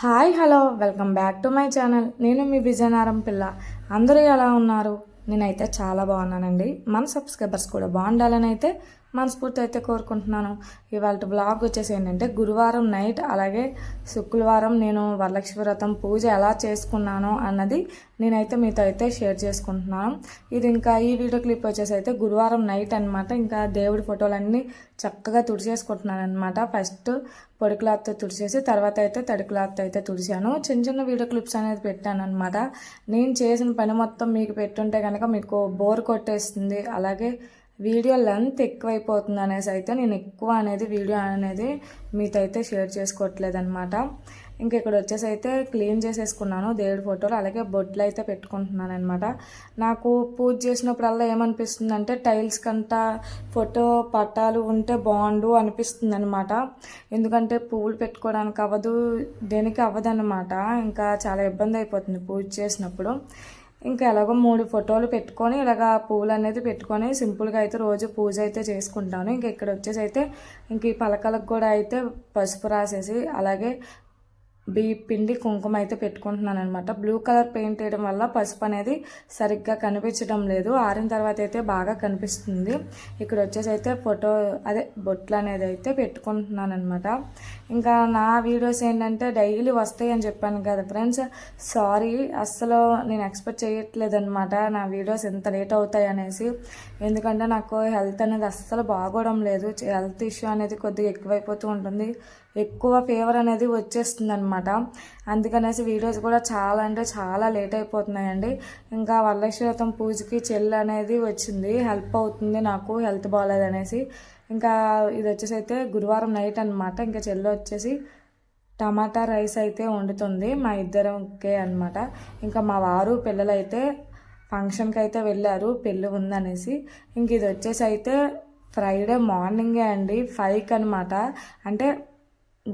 Hi hello welcome back to my channel. నేను మీ విజయనారం పిల్ల. అందరూ ఎలా ఉన్నారు? నేనైతే చాలా బాగున్నానండి. మన సబ్స్క్రైబర్స్ కూడా బాగుండాలని అయితే మనస్ఫూర్తి అయితే కోరుకుంటున్నాను. ఇవాళ బ్లాగ్ వచ్చేసి ఏంటంటే గురువారం నైట్ అలాగే శుక్రవారం నేను వరలక్ష్మి వ్రతం పూజ ఎలా చేసుకున్నాను అన్నది నేనైతే మీతో అయితే షేర్ చేసుకుంటున్నాను. ఇది ఇంకా ఈ వీడియో క్లిప్ వచ్చేసి అయితే గురువారం నైట్ అనమాట ఇంకా దేవుడి ఫోటోలన్నీ చక్కగా తుడిచేసుకుంటున్నాను అనమాట ఫస్ట్ పొడి క్లాత్తో తుడిచేసి తర్వాత అయితే తడి క్లాత్ అయితే తుడిచాను. చిన్న చిన్న వీడియో క్లిప్స్ అనేది పెట్టాను అనమాట నేను చేసిన పని మొత్తం మీకు పెట్టుంటే కనుక మీకు బోర్ కొట్టేస్తుంది. అలాగే వీడియో లెంత్ ఎక్కువైపోతుంది అనేసి అయితే నేను ఎక్కువ అనేది వీడియో అనేది మీతో అయితే షేర్ చేసుకోవట్లేదు అనమాట ఇంక ఇక్కడ వచ్చేసి అయితే క్లీన్ చేసేసుకున్నాను దేవుడి ఫోటోలు అలాగే బొట్లు అయితే పెట్టుకుంటున్నాను అనమాట నాకు పూజ చేసినప్పుడల్లా ఏమనిపిస్తుంది అంటే టైల్స్ కంట ఫోటో పట్టాలు ఉంటే బాగుండు అనిపిస్తుంది అనమాట ఎందుకంటే పువ్వులు పెట్టుకోవడానికి అవ్వదు దేనికి అవ్వదన్నమాట. ఇంకా చాలా ఇబ్బంది అయిపోతుంది పూజ చేసినప్పుడు. ఇంకా ఎలాగో మూడు ఫోటోలు పెట్టుకొని ఇలాగ పువ్వులు అనేది పెట్టుకొని సింపుల్గా అయితే రోజు పూజ అయితే చేసుకుంటాను. ఇంకా ఇక్కడ వచ్చేసి అయితే ఇంక ఈ పలకలకు కూడా అయితే పసుపు రాసేసి అలాగే బీ పిండి కుంకుమ అయితే పెట్టుకుంటున్నాను అనమాట బ్లూ కలర్ పెయింట్ వేయడం వల్ల పసుపు అనేది సరిగ్గా కనిపించడం లేదు. ఆరిన తర్వాత అయితే బాగా కనిపిస్తుంది. ఇక్కడ వచ్చేసి అయితే ఫోటో అదే బొట్లు అనేది అయితే పెట్టుకుంటున్నాను అనమాట ఇంకా నా వీడియోస్ ఏంటంటే డైలీ వస్తాయి అని చెప్పాను కదా ఫ్రెండ్స్. సారీ అస్సలు నేను ఎక్స్పెక్ట్ చేయట్లేదనమాట నా వీడియోస్ ఎంత లేట్ అవుతాయి అనేసి. ఎందుకంటే నాకు హెల్త్ అనేది అస్సలు బాగోవడం లేదు. హెల్త్ ఇష్యూ అనేది కొద్దిగా ఎక్కువైపోతూ ఉంటుంది. ఎక్కువ ఫీవర్ అనేది వచ్చేస్తుంది అనమాట అందుకనేసి వీడియోస్ కూడా చాలా అంటే చాలా లేట్ అయిపోతున్నాయండి. ఇంకా వరలక్ష్మీవ్రతం పూజకి చెల్లు అనేది వచ్చింది. హెల్ప్ అవుతుంది నాకు హెల్త్ బాగాలేదు అనేసి ఇంకా ఇది వచ్చేసి అయితే గురువారం నైట్ అనమాట ఇంకా చెల్లు వచ్చేసి టమాటా రైస్ అయితే వండుతుంది మా ఇద్దరంకే అనమాట ఇంకా మా వారు పిల్లలు అయితే ఫంక్షన్కి అయితే వెళ్ళారు పెళ్ళి ఉందనేసి. ఇంక ఇది వచ్చేసి అయితే ఫ్రైడే మార్నింగే అండి ఫైవ్కి అనమాట అంటే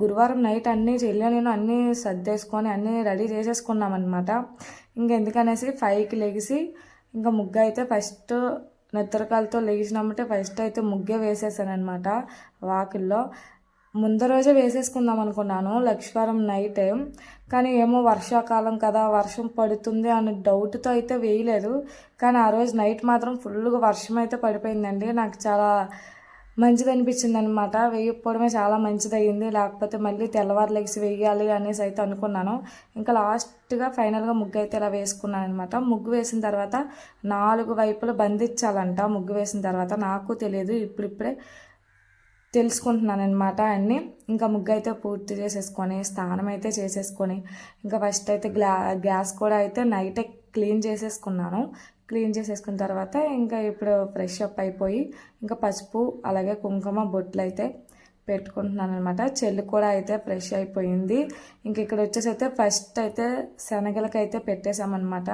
గురువారం నైట్ అన్నీ చెల్లి నేను అన్నీ సర్దేసుకొని అన్నీ రెడీ చేసేసుకున్నాం అనమాట ఇంకెందుకనేసి ఫైవ్కి లెగిసి ఇంకా ముగ్గు అయితే ఫస్ట్ నెత్తరకాలతో లేచినామంటే ఫస్ట్ అయితే ముగ్గే వేసేసాను అనమాట వాకిల్లో. ముందు రోజే వేసేసుకుందాం అనుకున్నాను లక్ష్మీవారం నైట్ కానీ ఏమో వర్షాకాలం కదా వర్షం పడుతుంది అనే డౌట్తో అయితే వేయలేదు. కానీ ఆ రోజు నైట్ మాత్రం ఫుల్గా వర్షం అయితే పడిపోయిందండి. నాకు చాలా మంచిది అనిపించింది అనమాట వేయకపోవడమే చాలా మంచిది అయ్యింది లేకపోతే మళ్ళీ తెల్లవారు లెగ్స్ వేయాలి అనేసి అయితే అనుకున్నాను. ఇంకా లాస్ట్గా ఫైనల్గా ముగ్గు అయితే ఇలా వేసుకున్నాను అనమాట ముగ్గు వేసిన తర్వాత నాలుగు వైపులు బంధించాలంట. ముగ్గు వేసిన తర్వాత నాకు తెలియదు. ఇప్పుడిప్పుడే తెలుసుకుంటున్నాను అనమాట అన్నీ. ఇంకా ముగ్గు అయితే పూర్తి చేసేసుకొని స్నానం అయితే చేసేసుకొని ఇంకా ఫస్ట్ అయితే గ్లా గ్యాస్ కూడా అయితే నైటే క్లీన్ చేసేసుకున్నాను. క్లీన్ చేసేసుకున్న తర్వాత ఇంకా ఇప్పుడు ఫ్రెష్ అప్ అయిపోయి ఇంకా పసుపు అలాగే కుంకుమ బొట్లు అయితే పెట్టుకుంటున్నాను అనమాట చెల్లి కూడా అయితే ఫ్రెష్ అయిపోయింది. ఇంక ఇక్కడ వచ్చేసి అయితే ఫస్ట్ అయితే శనగలకి అయితే పెట్టేసామన్నమాట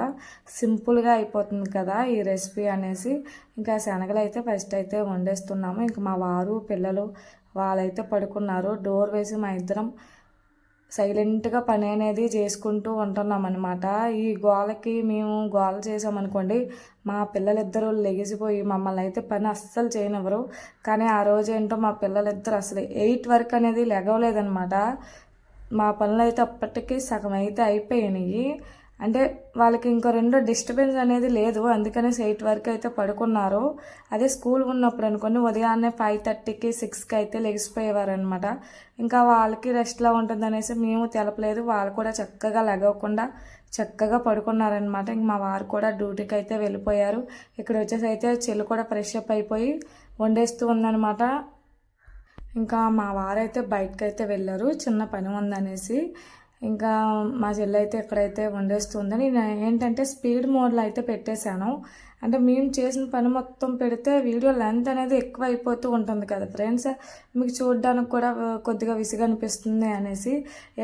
సింపుల్గా అయిపోతుంది కదా ఈ రెసిపీ అనేసి. ఇంకా శనగలు అయితే ఫస్ట్ అయితే వండేస్తున్నాము. ఇంకా మా వారు పిల్లలు వాళ్ళైతే పడుకున్నారు. డోర్ వేసి మా ఇద్దరం సైలెంట్గా పని అనేది చేసుకుంటూ ఉంటున్నాం అనమాట ఈ గోలకి మేము గోల చేసామనుకోండి మా పిల్లలిద్దరూ లెగిసిపోయి మమ్మల్ని అయితే పని అస్సలు చేయనివ్వరు. కానీ ఆ రోజు ఏంటో మా పిల్లలిద్దరు అసలు ఎయిట్ వరకు అనేది లెగవలేదనమాట మా పనులు అయితే అప్పటికీ సగం అయితే అయిపోయినాయి అంటే వాళ్ళకి ఇంకో రెండో డిస్టర్బెన్స్ అనేది లేదు. అందుకనే ఎయిట్ వరకు అయితే పడుకున్నారు. అదే స్కూల్ ఉన్నప్పుడు అనుకోండి ఉదయాన్నే ఫైవ్ థర్టీకి సిక్స్కి అయితే లెగిసిపోయేవారు అనమాట ఇంకా వాళ్ళకి రెస్ట్లో ఉంటుంది అనేసి మేము తెలపలేదు. వాళ్ళు కూడా చక్కగా లెగవకుండా చక్కగా పడుకున్నారనమాట ఇంక మా వారు కూడా డ్యూటీకి అయితే వెళ్ళిపోయారు. ఇక్కడ వచ్చేసి అయితే చెల్లు కూడా ఫ్రెష్ అప్ అయిపోయి వండేస్తూ ఉందనమాట ఇంకా మా వారైతే బయటకు అయితే వెళ్ళారు. చిన్న పని ఉందనేసి. ఇంకా మా చెల్లి అయితే ఎక్కడైతే వండేస్తుందని నేను ఏంటంటే స్పీడ్ మోడ్లో అయితే పెట్టేశాను. అంటే మేము చేసిన పని మొత్తం పెడితే వీడియో లెంత్ అనేది ఎక్కువ అయిపోతూ ఉంటుంది కదా ఫ్రెండ్స్. మీకు చూడడానికి కూడా కొద్దిగా విసిగా అనిపిస్తుంది అనేసి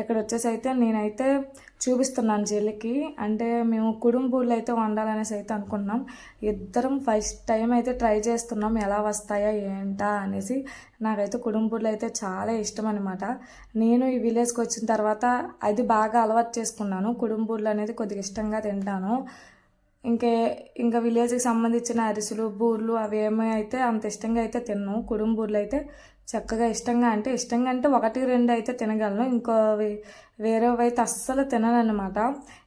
ఇక్కడ వచ్చేసి అయితే నేనైతే చూపిస్తున్నాను చెల్లికి అంటే మేము కుడుంబూళ్ళు అయితే వండాలనేసి అయితే అనుకున్నాం. ఇద్దరం ఫస్ట్ టైం అయితే ట్రై చేస్తున్నాం ఎలా వస్తాయా ఏంటా అనేసి. నాకైతే కుడుంబూళ్ళు అయితే చాలా ఇష్టం అనమాట నేను ఈ విలేజ్కి వచ్చిన తర్వాత అది బాగా అలవాటు చేసుకున్నాను. కుడుంబూళ్ళు అనేది కొద్దిగా ఇష్టంగా తింటాను. ఇంకే ఇంకా విలేజ్కి సంబంధించిన అరిసెలు బూర్లు అవి ఏమీ అయితే అంత ఇష్టంగా అయితే తిన్ను. కుడుంబూర్లు అయితే చక్కగా ఇష్టంగా అంటే ఇష్టంగా అంటే ఒకటి రెండు అయితే తినగలను. ఇంకో వేరేవి అయితే అస్సలు తిననమాట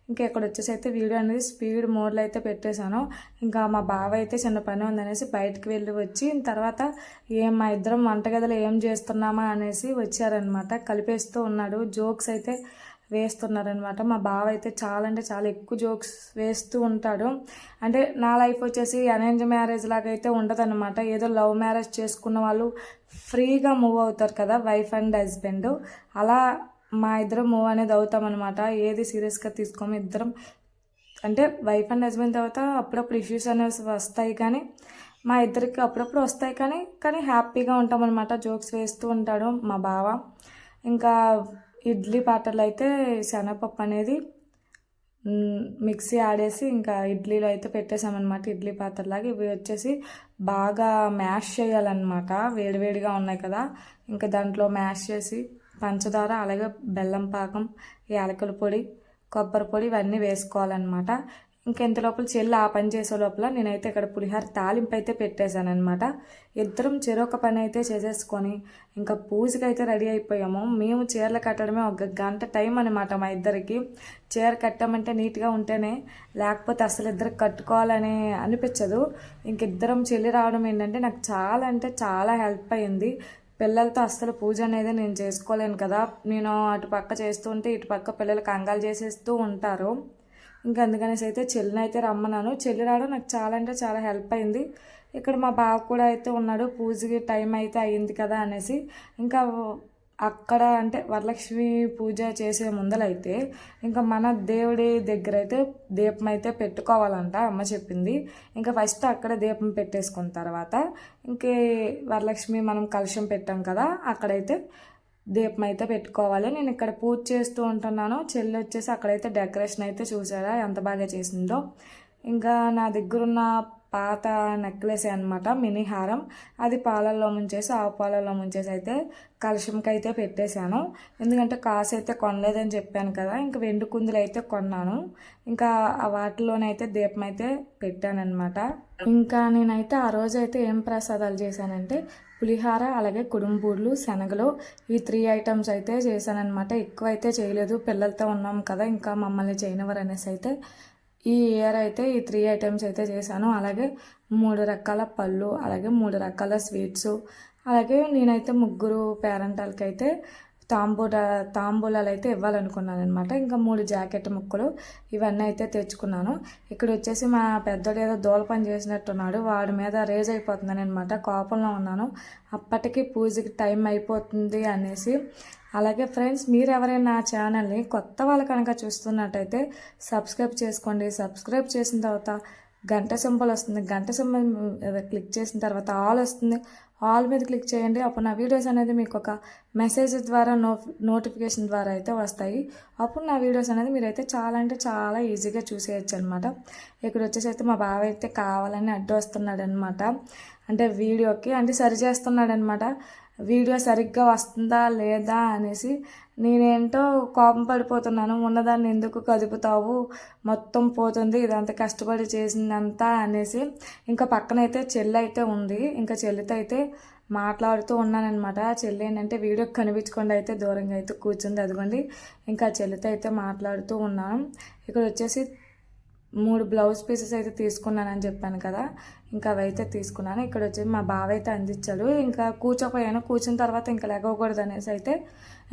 ఇంకా ఇక్కడ వచ్చేసి అయితే వీడియో అనేది స్పీడ్ మోడ్లో అయితే పెట్టేశాను. ఇంకా మా బావ అయితే చిన్న పని ఉందనేసి బయటకు వెళ్ళి వచ్చి తర్వాత ఏం మా ఇద్దరం వంటగదిలో ఏం చేస్తున్నామా అనేసి వచ్చారనమాట. కలిపేస్తూ ఉన్నాడు. జోక్స్ అయితే వేస్తున్నారనమాట. మా బావ అయితే చాలా అంటే చాలా ఎక్కువ జోక్స్ వేస్తూ ఉంటాడు. అంటే నా లైఫ్ వచ్చేసి అరేంజ్ మ్యారేజ్ లాగా అయితే ఉండదన్నమాట ఏదో లవ్ మ్యారేజ్ చేసుకున్న వాళ్ళు ఫ్రీగా మూవ్ అవుతారు కదా వైఫ్ అండ్ హస్బెండ్. అలా మా ఇద్దరం మూవ్ అనేది అవుతామన్నమాట ఏది సీరియస్గా తీసుకోము ఇద్దరం. అంటే వైఫ్ అండ్ హస్బెండ్ తర్వాత అప్పుడప్పుడు ఇష్యూస్ అనేవి వస్తాయి కానీ మా ఇద్దరికి అప్పుడప్పుడు వస్తాయి కానీ కానీ హ్యాపీగా ఉంటామన్నమాట జోక్స్ వేస్తూ ఉంటాడు మా బావ. ఇంకా ఇడ్లీ పాటలు అయితే శనగపప్పు అనేది మిక్సీ ఆడేసి ఇంకా ఇడ్లీలో అయితే పెట్టేసామన్నమాట. ఇడ్లీ పాత్రలాగా ఇవి వచ్చేసి బాగా మ్యాష్ చేయాలన్నమాట. వేడివేడిగా ఉన్నాయి కదా. ఇంకా దాంట్లో మ్యాష్ చేసి పంచదార అలాగే బెల్లం పాకం యాలకుల పొడి కొబ్బరి పొడి ఇవన్నీ వేసుకోవాలన్నమాట. ఇంకెంత లోపల చెల్లి ఆ పని చేసే లోపల నేనైతే ఇక్కడ పులిహార తాలింపు అయితే పెట్టేశానమాట ఇద్దరం చెరొక పని అయితే చేసేసుకొని ఇంకా పూజకి అయితే రెడీ అయిపోయాము. మేము చీరలు కట్టడమే ఒక గంట టైం అనమాట మా ఇద్దరికి. చీర కట్టామంటే నీట్గా ఉంటేనే లేకపోతే అసలు ఇద్దరికి కట్టుకోవాలని అనిపించదు. ఇంక ఇద్దరం చెల్లి రావడం ఏంటంటే నాకు చాలా అంటే చాలా హెల్ప్ అయింది. పిల్లలతో అస్సలు పూజ అనేది నేను చేసుకోలేను కదా. నేను అటు పక్క చేస్తుంటే ఇటు పక్క పిల్లలు కంగాలు చేసేస్తూ ఉంటారు. ఇంకా అందుకనేసి అయితే చెల్లిని అయితే రమ్మన్నాను. చెల్లి రావడం నాకు చాలా అంటే చాలా హెల్ప్ అయింది. ఇక్కడ మా బావ కూడా అయితే ఉన్నాడు. పూజకి టైం అయితే అయ్యింది కదా అనేసి. ఇంకా అక్కడ అంటే వరలక్ష్మి పూజ చేసే ముందలైతే ఇంకా మన దేవుడి దగ్గర అయితే దీపం అయితే పెట్టుకోవాలంట అమ్మ చెప్పింది. ఇంకా ఫస్ట్ అక్కడ దీపం పెట్టేసుకున్న తర్వాత ఇంకే వరలక్ష్మి మనం కలుషం పెట్టాం కదా అక్కడైతే దీపం అయితే పెట్టుకోవాలి. నేను ఇక్కడ పూజ చేస్తూ ఉంటున్నాను. చెల్లి వచ్చేసి అక్కడైతే డెకరేషన్ అయితే చూసారా ఎంత బాగా చేసిందో. ఇంకా నా దగ్గరున్న పాత నెక్లెస్ అనమాట మినీ హారం. అది పాలల్లో ముంచేసి ఆవు పాలల్లో ముంచేసి అయితే కలశంకి అయితే పెట్టేశాను. ఎందుకంటే కాసు అయితే కొనలేదని చెప్పాను కదా ఇంకా వెండు కుందులు అయితే కొన్నాను. ఇంకా వాటిలోనైతే దీపం అయితే పెట్టానమాట ఇంకా నేనైతే ఆ రోజు అయితే ఏం ప్రసాదాలు చేశానంటే పులిహార అలాగే కుడుంబూర్లు శనగలు ఈ త్రీ ఐటమ్స్ అయితే చేశానన్నమాట. ఎక్కువ అయితే చేయలేదు. పిల్లలతో ఉన్నాం కదా ఇంకా మమ్మల్ని చేయనివారు అనేసి అయితే ఈ ఇయర్ అయితే ఈ త్రీ ఐటమ్స్ అయితే చేశాను. అలాగే మూడు రకాల పళ్ళు అలాగే మూడు రకాల స్వీట్స్ అలాగే నేనైతే ముగ్గురు పేరెంటాలకి అయితే తాంబూల తాంబూలాలు అయితే ఇవ్వాలనుకున్నాను అనమాట ఇంకా మూడు జాకెట్ ముక్కలు ఇవన్నీ అయితే తెచ్చుకున్నాను. ఇక్కడ వచ్చేసి మా పెద్దోడు ఏదో దోల పని చేసినట్టున్నాడు. వాడి మీద రేజ్ అయిపోతున్నాను అనమాట కోపంలో ఉన్నాను. అప్పటికి పూజకి టైం అయిపోతుంది అనేసి. అలాగే ఫ్రెండ్స్ మీరు ఎవరైనా నా ఛానల్ని కొత్త వాళ్ళు కనుక చూస్తున్నట్టయితే సబ్స్క్రైబ్ చేసుకోండి. సబ్స్క్రైబ్ చేసిన తర్వాత గంట సింబల్ వస్తుంది. గంట సింబల్ క్లిక్ చేసిన తర్వాత ఆల్ వస్తుంది. ఆల్ మీద క్లిక్ చేయండి. అప్పుడు నా వీడియోస్ అనేది మీకు ఒక మెసేజ్ ద్వారా నో నోటిఫికేషన్ ద్వారా అయితే వస్తాయి. అప్పుడు నా వీడియోస్ అనేది మీరైతే చాలా అంటే చాలా ఈజీగా చూసేయచ్చు అనమాట ఇక్కడ వచ్చేసి అయితే మా బావ అయితే కావాలని అడ్డు వస్తున్నాడు అనమాట అంటే వీడియోకి అంటే సరి చేస్తున్నాడు అనమాట వీడియో సరిగ్గా వస్తుందా లేదా అనేసి నేనేంటో కోపం పడిపోతున్నాను. ఉన్నదాన్ని ఎందుకు కదుపుతావు? మొత్తం పోతుంది. ఇదంతా కష్టపడి చేసిందంతా అనేసి ఇంకా పక్కనైతే చెల్లి అయితే ఉంది. ఇంకా చెల్లితో అయితే మాట్లాడుతూ ఉన్నానన్నమాట. చెల్లి ఏంటంటే వీడియో కనిపించకుండా అయితే దూరంగా అయితే కూర్చుంది. అదిగోండి. ఇంకా చెల్లితో అయితే మాట్లాడుతూ ఉన్నాను ఇక్కడ వచ్చేసి మూడు బ్లౌజ్ పీసెస్ అయితే తీసుకున్నానని చెప్పాను కదా. ఇంకా అవి అయితే తీసుకున్నాను. ఇక్కడ వచ్చి మా బావ అయితే అందించాడు. ఇంకా కూర్చోపోయాను. కూర్చున్న తర్వాత ఇంకా లేకపోకూడదు అనేసి అయితే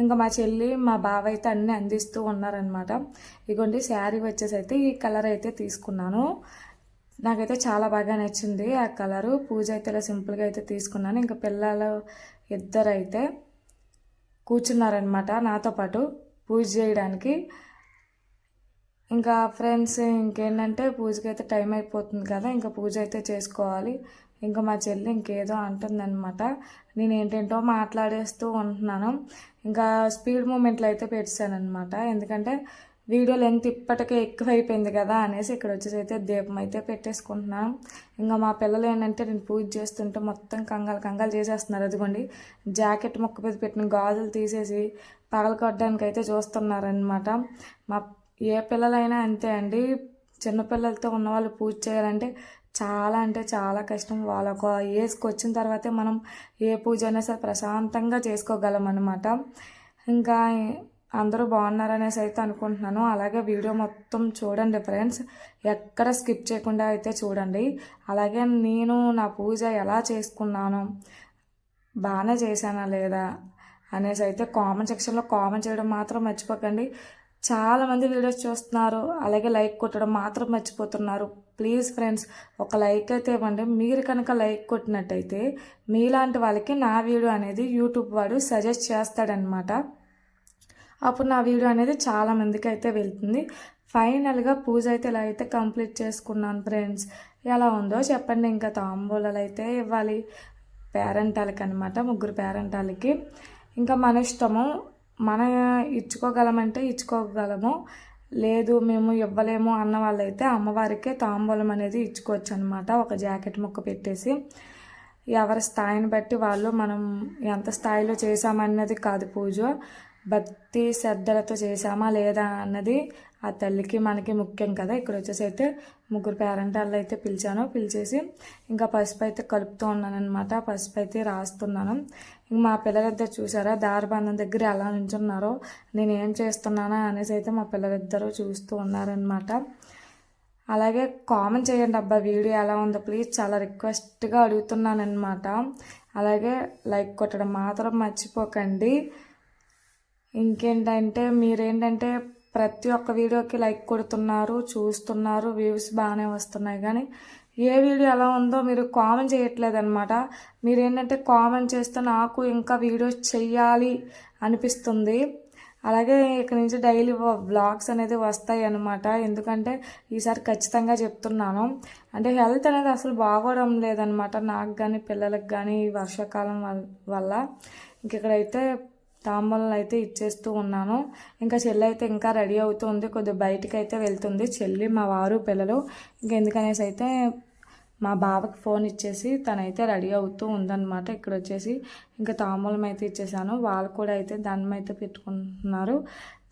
ఇంకా మా చెల్లి మా బావ అయితే అన్నీ అందిస్తూ ఉన్నారనమాట ఇగోండి శారీ వచ్చేసి అయితే ఈ కలర్ అయితే తీసుకున్నాను. నాకైతే చాలా బాగా నచ్చింది ఆ కలరు పూజ అయితే ఇలా సింపుల్గా అయితే తీసుకున్నాను. ఇంకా పిల్లలు ఇద్దరు అయితే కూర్చున్నారనమాట నాతో పాటు పూజ చేయడానికి. ఇంకా ఫ్రెండ్స్ ఇంకేంటంటే పూజకి అయితే టైం అయిపోతుంది కదా ఇంకా పూజ అయితే చేసుకోవాలి. ఇంకా మా చెల్లి ఇంకేదో అంటుందన్నమాట. నేను ఏంటేంటో మాట్లాడేస్తూ ఉంటున్నాను. ఇంకా స్పీడ్ మూమెంట్లు అయితే పెట్టానమాట ఎందుకంటే వీడియో లెంత్ ఇప్పటికే ఎక్కువ అయిపోయింది కదా అనేసి ఇక్కడ వచ్చేసి అయితే దీపం అయితే పెట్టేసుకుంటున్నాను. ఇంకా మా పిల్లలు ఏంటంటే నేను పూజ చేస్తుంటే మొత్తం కంగాలు కంగాలు చేసేస్తున్నారు. అదిగోండి జాకెట్ మొక్క మీద పెట్టిన గాజులు తీసేసి పగలకొట్టడానికి అయితే చూస్తున్నారనమాట మా ఏ పిల్లలైనా అంతే అండి. చిన్నపిల్లలతో ఉన్న వాళ్ళు పూజ చేయాలంటే చాలా అంటే చాలా కష్టం. వాళ్ళ ఒక ఏజ్కి వచ్చిన తర్వాతే మనం ఏ పూజ అయినా సరే ప్రశాంతంగా చేసుకోగలం అనమాట ఇంకా అందరూ బాగున్నారనేసి అయితే అనుకుంటున్నాను. అలాగే వీడియో మొత్తం చూడండి ఫ్రెండ్స్. ఎక్కడ స్కిప్ చేయకుండా అయితే చూడండి. అలాగే నేను నా పూజ ఎలా చేసుకున్నాను బాగానే చేశానా లేదా అనేసి అయితే కామెంట్ సెక్షన్లో కామెంట్ చేయడం మాత్రం మర్చిపోకండి. చాలామంది వీడియోస్ చూస్తున్నారు. అలాగే లైక్ కొట్టడం మాత్రం మర్చిపోతున్నారు. ప్లీజ్ ఫ్రెండ్స్ ఒక లైక్ అయితే ఇవ్వండి. మీరు కనుక లైక్ కొట్టినట్టయితే మీలాంటి వాళ్ళకి నా వీడియో అనేది యూట్యూబ్ వాడు సజెస్ట్ చేస్తాడనమాట అప్పుడు నా వీడియో అనేది చాలామందికి అయితే వెళ్తుంది. ఫైనల్గా పూజ అయితే ఇలా అయితే కంప్లీట్ చేసుకున్నాను ఫ్రెండ్స్ ఎలా ఉందో చెప్పండి. ఇంకా తాంబూలాలు అయితే ఇవ్వాలి. పేరెంటాలకి అనమాట ముగ్గురు పేరెంటాలకి ఇంకా మన ఇష్టము మన ఇచ్చుకోగలమంటే ఇచ్చుకోగలము. లేదు మేము ఇవ్వలేము అన్న వాళ్ళైతే అమ్మవారికే తాంబూలం అనేది ఇచ్చుకోవచ్చు అనమాట ఒక జాకెట్ ముక్క పెట్టేసి ఎవరి స్థాయిని బట్టి వాళ్ళు మనం ఎంత స్థాయిలో చేసామన్నది కాదు పూజ. భక్తి శ్రద్ధలతో చేసామా లేదా అన్నది ఆ తల్లికి మనకి ముఖ్యం కదా. ఇక్కడ వచ్చేసి అయితే ముగ్గురు పేరెంటాళ్ళు అయితే పిలిచాను. పిలిచేసి ఇంకా పసుపు అయితే కలుపుతూ ఉన్నాను అనమాట పసుపు అయితే రాస్తున్నాను. ఇంక మా పిల్లలిద్దరు చూసారా? దారిబంధం దగ్గర ఎలా నించున్నారో నేను ఏం చేస్తున్నానా అనేసి అయితే మా పిల్లలిద్దరూ చూస్తూ ఉన్నారనమాట అలాగే కామెంట్ చేయండి అబ్బా వీడియో ఎలా ఉందో. ప్లీజ్ చాలా రిక్వెస్ట్గా అడుగుతున్నాను అనమాట అలాగే లైక్ కొట్టడం మాత్రం మర్చిపోకండి. ఇంకేంటంటే మీరేంటంటే ప్రతి ఒక్క వీడియోకి లైక్ కొడుతున్నారు చూస్తున్నారు వ్యూస్ బాగానే వస్తున్నాయి. కానీ ఏ వీడియో ఎలా ఉందో మీరు కామెంట్ చేయట్లేదు అనమాట మీరు ఏంటంటే కామెంట్ చేస్తే నాకు ఇంకా వీడియోస్ చెయ్యాలి అనిపిస్తుంది. అలాగే ఇక్కడ నుంచి డైలీ బ్లాగ్స్ అనేది వస్తాయి అనమాట ఎందుకంటే ఈసారి ఖచ్చితంగా చెప్తున్నాను. అంటే హెల్త్ అనేది అసలు బాగోవడం లేదనమాట నాకు కానీ పిల్లలకు కానీ వర్షాకాలం వల్ల. ఇంక ఇక్కడైతే తాంబూలం అయితే ఇచ్చేస్తూ ఉన్నాను. ఇంకా చెల్లి అయితే ఇంకా రెడీ అవుతుంది. కొద్దిగా బయటికి అయితే వెళ్తుంది. చెల్లి మా వారు పిల్లలు. ఇంకెందుకనేసి అయితే మా బావకి ఫోన్ ఇచ్చేసి తనైతే రెడీ అవుతూ ఉందన్నమాట ఇక్కడ వచ్చేసి ఇంకా తాంబూలం అయితే ఇచ్చేసాను. వాళ్ళు కూడా అయితే దండం అయితే పెట్టుకుంటున్నారు.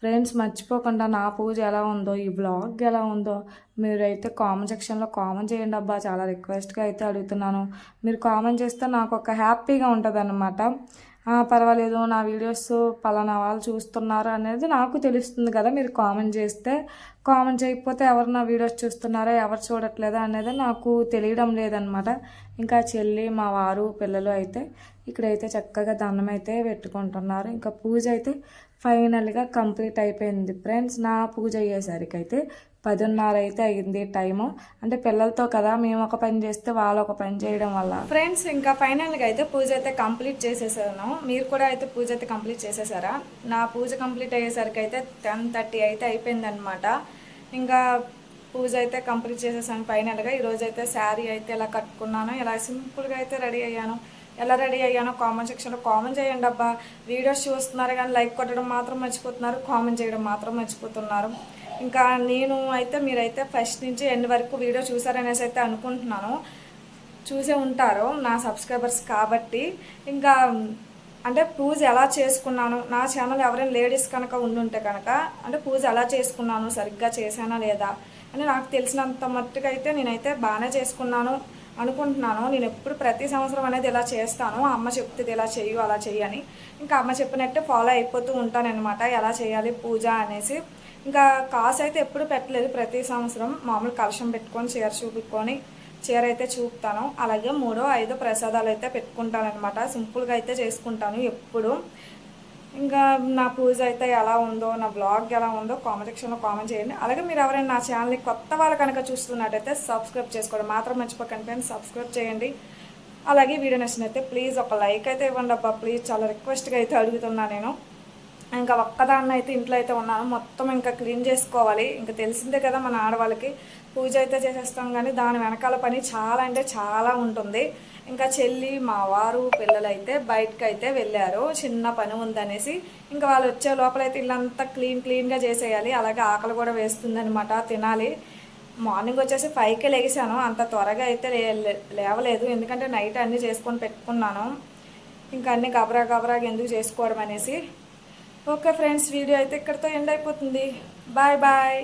ఫ్రెండ్స్ మర్చిపోకుండా నా పూజ ఎలా ఉందో ఈ బ్లాగ్ ఎలా ఉందో మీరైతే కామెంట్ సెక్షన్లో కామెంట్ చేయండి అబ్బా. చాలా రిక్వెస్ట్గా అయితే అడుగుతున్నాను. మీరు కామెంట్ చేస్తే నాకు ఒక హ్యాపీగా ఉంటుంది పర్వాలేదు నా వీడియోస్ పలానా వాళ్ళు చూస్తున్నారు అనేది నాకు తెలుస్తుంది కదా మీరు కామెంట్ చేస్తే. కామెంట్ చేయకపోతే ఎవరు నా వీడియోస్ చూస్తున్నారో ఎవరు చూడట్లేదా అనేది నాకు తెలియడం లేదనమాట. ఇంకా చెల్లి మా వారు పిల్లలు అయితే ఇక్కడైతే చక్కగా దండం అయితే పెట్టుకుంటున్నారు. ఇంకా పూజ అయితే ఫైనల్గా కంప్లీట్ అయిపోయింది ఫ్రెండ్స్. నా పూజ అయ్యేసరికి అయితే పదిన్నర అయితే అయింది టైము. అంటే పిల్లలతో కదా మేము ఒక పని చేస్తే వాళ్ళు ఒక పని చేయడం వల్ల. ఫ్రెండ్స్ ఇంకా ఫైనల్గా అయితే పూజ అయితే కంప్లీట్ చేసేసాను. మీరు కూడా అయితే పూజ అయితే కంప్లీట్ చేసేసారా? నా పూజ కంప్లీట్ అయ్యేసరికి అయితే టెన్ థర్టీ అయితే అయిపోయిందనమాట ఇంకా పూజ అయితే కంప్లీట్ చేసేసాను ఫైనల్గా. ఈరోజు అయితే శారీ అయితే ఇలా కట్టుకున్నాను ఇలా సింపుల్గా అయితే రెడీ అయ్యాను. ఎలా రెడీ అయ్యానో కామెంట్ సెక్షన్లో కామెంట్ చేయండి అబ్బా. వీడియోస్ చూస్తున్నారు కానీ లైక్ కొట్టడం మాత్రం మర్చిపోతున్నారు కామెంట్ చేయడం మాత్రం మర్చిపోతున్నారు. ఇంకా నేను అయితే మీరైతే ఫస్ట్ నుంచి ఎండ్ వరకు వీడియో చూసారనేసి అయితే అనుకుంటున్నాను. చూసే ఉంటారు నా సబ్స్క్రైబర్స్ కాబట్టి. ఇంకా అంటే పూజ ఎలా చేసుకున్నాను? నా ఛానల్ ఎవరైనా లేడీస్ కనుక ఉండుంటే కనుక అంటే పూజ ఎలా చేసుకున్నాను? సరిగ్గా చేశానా లేదా? అని నాకు తెలిసినంత మట్టుకైతే అయితే నేనైతే బాగానే చేసుకున్నాను. అనుకుంటున్నాను. నేను ఎప్పుడు ప్రతి సంవత్సరం అనేది ఇలా చేస్తాను. అమ్మ చెప్తుంది ఇలా చేయు అలా చెయ్యని ఇంకా అమ్మ చెప్పినట్టే ఫాలో అయిపోతూ ఉంటానన్నమాట. ఎలా చేయాలి పూజ అనేసి. ఇంకా కాసు అయితే ఎప్పుడు పెట్టలేదు. ప్రతి సంవత్సరం మామూలు కలశం పెట్టుకొని చీర చూపుకొని చీర అయితే చూపుతాను. అలాగే మూడో ఐదో ప్రసాదాలు అయితే పెట్టుకుంటాను అనమాట సింపుల్గా అయితే చేసుకుంటాను ఎప్పుడు. ఇంకా నా పూజ అయితే ఎలా ఉందో నా బ్లాగ్ ఎలా ఉందో కామెంట్ సెక్షన్లో కామెంట్ చేయండి. అలాగే మీరు ఎవరైనా నా ఛానల్ని కొత్త వాళ్ళు కనుక చూస్తున్నట్టయితే సబ్స్క్రైబ్ చేసుకోవడం మాత్రం మర్చిపోకండి ఫ్రెండ్స్ సబ్స్క్రైబ్ చేయండి. అలాగే వీడియో నచ్చినైతే ప్లీజ్ ఒక లైక్ అయితే ఇవ్వండి అబ్బా. ప్లీజ్ చాలా రిక్వెస్ట్గా అయితే అడుగుతున్నా నేను. ఇంకా ఒక్కదాన్ని అయితే ఇంట్లో అయితే ఉన్నాను. మొత్తం ఇంకా క్లీన్ చేసుకోవాలి. ఇంకా తెలిసిందే కదా మన ఆడవాళ్ళకి. పూజ అయితే చేసేస్తాం కానీ దాని వెనకాల పని చాలా అంటే చాలా ఉంటుంది. ఇంకా చెల్లి మా వారు పిల్లలైతే అయితే బయటకు అయితే వెళ్ళారు. చిన్న పని ఉందనేసి ఇంకా వాళ్ళు వచ్చే లోపలైతే ఇల్లంతా క్లీన్ క్లీన్గా చేసేయాలి. అలాగే ఆకలి కూడా వేస్తుందనమాట తినాలి. మార్నింగ్ వచ్చేసి ఫైవ్కే లెగిసాను అంత త్వరగా అయితే లేవలేదు. ఎందుకంటే నైట్ అన్నీ చేసుకొని పెట్టుకున్నాను. ఇంకా అన్నీ గబరా గబరా ఎందుకు చేసుకోవడం అనేసి. ఓకే ఫ్రెండ్స్ వీడియో అయితే ఇక్కడితో ఎండ్ అయిపోతుంది. Bye bye.